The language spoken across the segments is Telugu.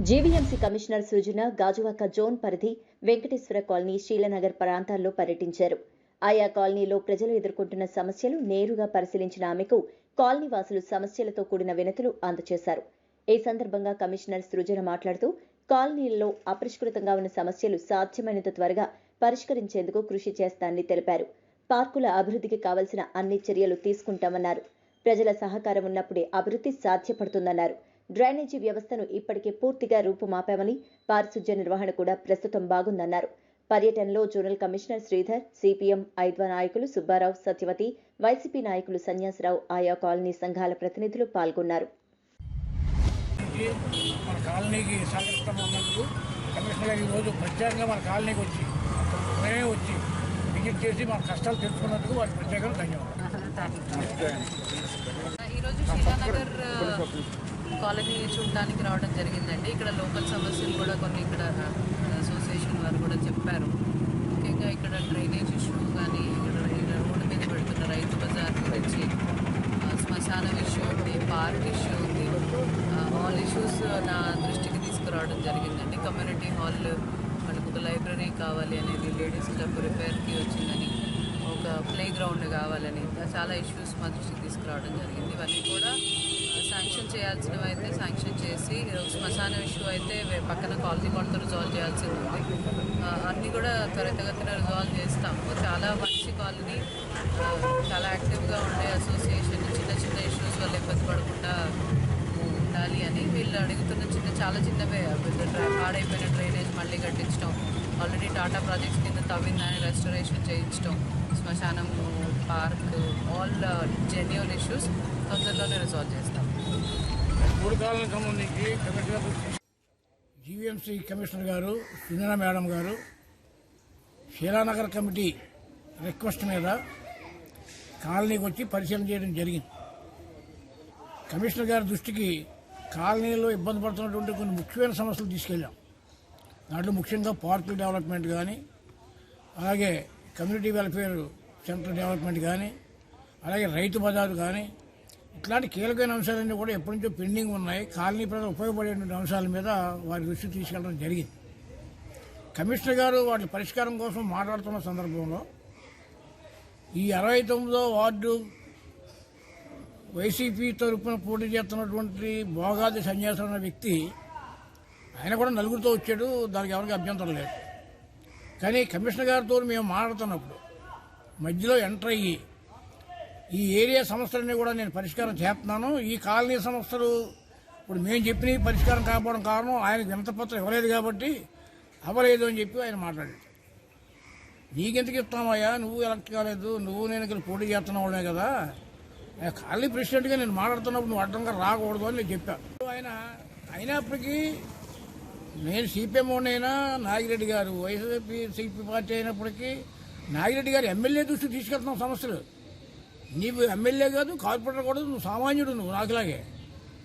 GVMC commissioner Srujana Gajuwaka zone పరిధి వెంకటేశ్వర కాలనీ శ్రీలనగర్ ప్రాంతాల్లో పర్యటించారు. ఆయా కాలనీలో ప్రజలు ఎదుర్కొంటున్న సమస్యలు నేరుగా పరిశీలించిన ఆమెకు కాలనీ వాసులు సమస్యలతో కూడిన వినతులు అందజేశారు ఈ సందర్భంగా కమిషనర్ సృజన మాట్లాడుతూ కాలనీలలో అపరిష్కృతంగా ఉన్న సమస్యలు సాధ్యమైనంత త్వరగా పరిష్కరించేందుకు కృషి చేస్తానని తెలిపారు. పార్కుల అభివృద్ధికి కావలసిన అన్ని చర్యలు తీసుకుంటామన్నారు. ప్రజల సహకారం ఉన్నప్పుడే అభివృద్ధి సాధ్యపడుతుందన్నారు. డ్రైనేజీ వ్యవస్థను ఇప్పటికే పూర్తిగా రూపుమాపామని పారిశుధ్య నిర్వహణ కూడా ప్రస్తుతం బాగుందన్నారు. పర్యటనలో జోనల్ కమిషనర్ శ్రీధర్ సిపిఎం ఐద్వా నాయకులు సుబ్బారావు సత్యవతి వైసీపీ నాయకులు సన్యాసరావు ఆయా కాలనీ సంఘాల ప్రతినిధులు పాల్గొన్నారు. నుంచి మన కాలనీకి సంతృప్తం ఉన్నందుకు కమిషనర్ గారు ఈరోజు ప్రత్యేకంగా మన కాలనీకి వచ్చి మేమే వచ్చి విజిట్ చేసి మన కష్టాలు తెలుసుకున్నందుకు వారికి ప్రత్యేకంగా ధన్యవాదాలు. కాలనీ చూడడానికి రావడం జరిగిందండి. ఇక్కడ లోకల్ సమస్యలు కూడా కొన్ని ఇక్కడ అసోసియేషన్ వారు కూడా చెప్పారు. ముఖ్యంగా ఇక్కడ డ్రైనేజ్ ఇష్యూ కానీ ఇక్కడ రోడ్డు మీద పెడుతున్న రైతు బజార్ గురించి ఆ, శ్మశానం ఇష్యూ ఉంది పార్క్ ఇష్యూ ఉంది. ఆల్ ఇష్యూస్ నా దృష్టికి తీసుకురావడం జరిగిందండి. కమ్యూనిటీ హాల్ మనకు ఒక లైబ్రరీ కావాలి అనేది లేడీస్ క్లబ్ రిపేర్కి వచ్చిందని ఒక ప్లే గ్రౌండ్ కావాలని చాలా ఇష్యూస్ మా దృష్టికి తీసుకురావడం జరిగింది. ఇవన్నీ కూడా శాంక్షన్ చేయాల్సినవి అయితే శాంక్షన్ చేసి శ్మశాన ఇష్యూ అయితే పక్కన కాలనీ వాళ్ళతో రిజాల్వ్ చేయాల్సింది ఉంది. అన్నీ కూడా త్వరితగతిన రిజాల్వ్ చేస్తాము. చాలా మంచి కాలనీ చాలా యాక్టివ్గా ఉండే అసోసియేషన్ చిన్న చిన్న ఇష్యూస్ వల్ల ఇబ్బంది పడకుండా ఉండాలి అని వీళ్ళు అడుగుతున్న చిన్న చాలా చిన్నవే డ్రా- పాడైపోయిన డ్రైనేజ్ మళ్ళీ కట్టించడం ఆల్రెడీ టాటా ప్రాజెక్ట్స్ కింద తవ్విందని రెస్టరేషన్ చేయించడం శ్మశానం పార్క్ ఆల్ జెన్యున్ ఇష్యూస్ తొందరలోనే రిజాల్వ్ చేస్తాం మూడు కాలాలకు సంబంధించి కమిషనర్ జీవీఎంసీ కమిషనర్ గారు సుందర మేడం గారు శీలానగర్ కమిటీ రిక్వెస్ట్ మీద కాలనీకి వచ్చి పరిశీలన చేయడం జరిగింది. కమిషనర్ గారి దృష్టికి కాలనీలో ఇబ్బంది పడుతున్నటువంటి కొన్ని ముఖ్యమైన సమస్యలు తీసుకెళ్ళాం. దాంట్లో ముఖ్యంగా పార్కుల డెవలప్మెంట్ కానీ అలాగే కమ్యూనిటీ వెల్ఫేర్ సెంటర్ డెవలప్మెంట్ కానీ అలాగే రైతు బజారు కానీ ఇట్లాంటి కీలకమైన అంశాలన్నీ కూడా ఎప్పటి నుంచో పెండింగ్ ఉన్నాయి. కాలనీ ప్రజలు ఉపయోగపడేటువంటి అంశాల మీద వారి దృష్టి తీసుకెళ్ళడం జరిగింది. కమిషనర్ గారు వాటి పరిష్కారం కోసం మాట్లాడుతున్న సందర్భంలో ఈ అరవై తొమ్మిదో వార్డు వైసీపీ తరపున పోటీ చేస్తున్నటువంటి భోగాది సన్యాసం అనే వ్యక్తి ఆయన కూడా నలుగురితో వచ్చాడు. దానికి ఎవరికి అభ్యంతరం లేదు. కానీ కమిషనర్ గారితో మేము మాట్లాడుతున్నప్పుడు మధ్యలో ఎంటర్ అయ్యి ఈ ఏరియా సమస్యలన్నీ కూడా నేను పరిష్కారం చేస్తున్నాను. ఈ కాలనీ సమస్యలు ఇప్పుడు మేము చెప్పినవి పరిష్కారం కాకపోవడం కారణం ఆయనకు వినతపత్రం ఇవ్వలేదు కాబట్టి అవ్వలేదు అని చెప్పి ఆయన మాట్లాడాడు. నీకెందుకు ఇస్తామయ్యా నువ్వు ఎలక్ట్ కాలేదు. నువ్వు నేను ఇక్కడ పోటీ చేస్తున్న వాళ్ళే కదా కాలనీ ప్రెసిడెంట్గా నేను మాట్లాడుతున్నప్పుడు నువ్వు అడ్డంగా రాకూడదు అని నేను చెప్పాను ఆయన అయినప్పటికీ నేను సిపిఎం అయినా నాగిరెడ్డి గారు వైఎస్ఆర్పీ సిపి పార్టీ అయినప్పటికీ నాగిరెడ్డి గారు ఎమ్మెల్యే దృష్టికి తీసుకెళ్తున్నాం సమస్యలు. నీవు ఎమ్మెల్యే కాదు కార్పొరేటర్ కూడా నువ్వు సామాన్యుడు నువ్వు నాకులాగే.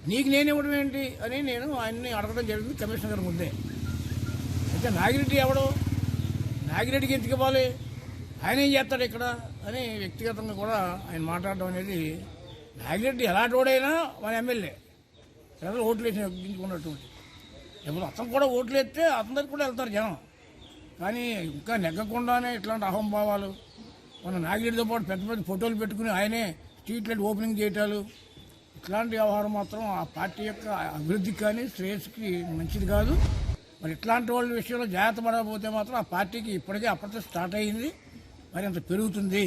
నీకు నేను ఇవ్వడం ఏంటి అని నేను ఆయన్ని అడగడం జరిగింది కమిషనర్ గారి ముందే. అయితే నాగిరెడ్డి ఎవడు? నాగిరెడ్డికి ఎందుకు ఇవ్వాలి? ఆయన ఏం చేస్తాడు ఇక్కడ? అని వ్యక్తిగతంగా కూడా ఆయన మాట్లాడడం అనేది నాగిరెడ్డి ఎలాంటి వాడైనా మన ఎమ్మెల్యే. ప్రజలు ఓట్లు వేసి నెగ్గించుకున్నటువంటి ఇప్పుడు అతను కూడా ఓట్లు వేస్తే అతని దగ్గర కూడా వెళ్తారు జనం. కానీ ఇంకా నెగ్గకుండానే ఇట్లాంటి అహంభావాలు మన నాగిరెడ్డితో పాటు పెద్ద పెద్ద ఫోటోలు పెట్టుకుని ఆయనే స్ట్రీట్ లైట్ ఓపెనింగ్ చేయటాలు. ఇట్లాంటి వ్యవహారం మాత్రం ఆ పార్టీ యొక్క అభివృద్ధికి కానీ శ్రేయస్కి మంచిది కాదు. మరి ఇట్లాంటి వాళ్ళ విషయంలో జాగ్రత్త పడకపోతే మాత్రం ఆ పార్టీకి ఇప్పటికే అప్పటికే స్టార్ట్ అయ్యింది మరి అంత పెరుగుతుంది.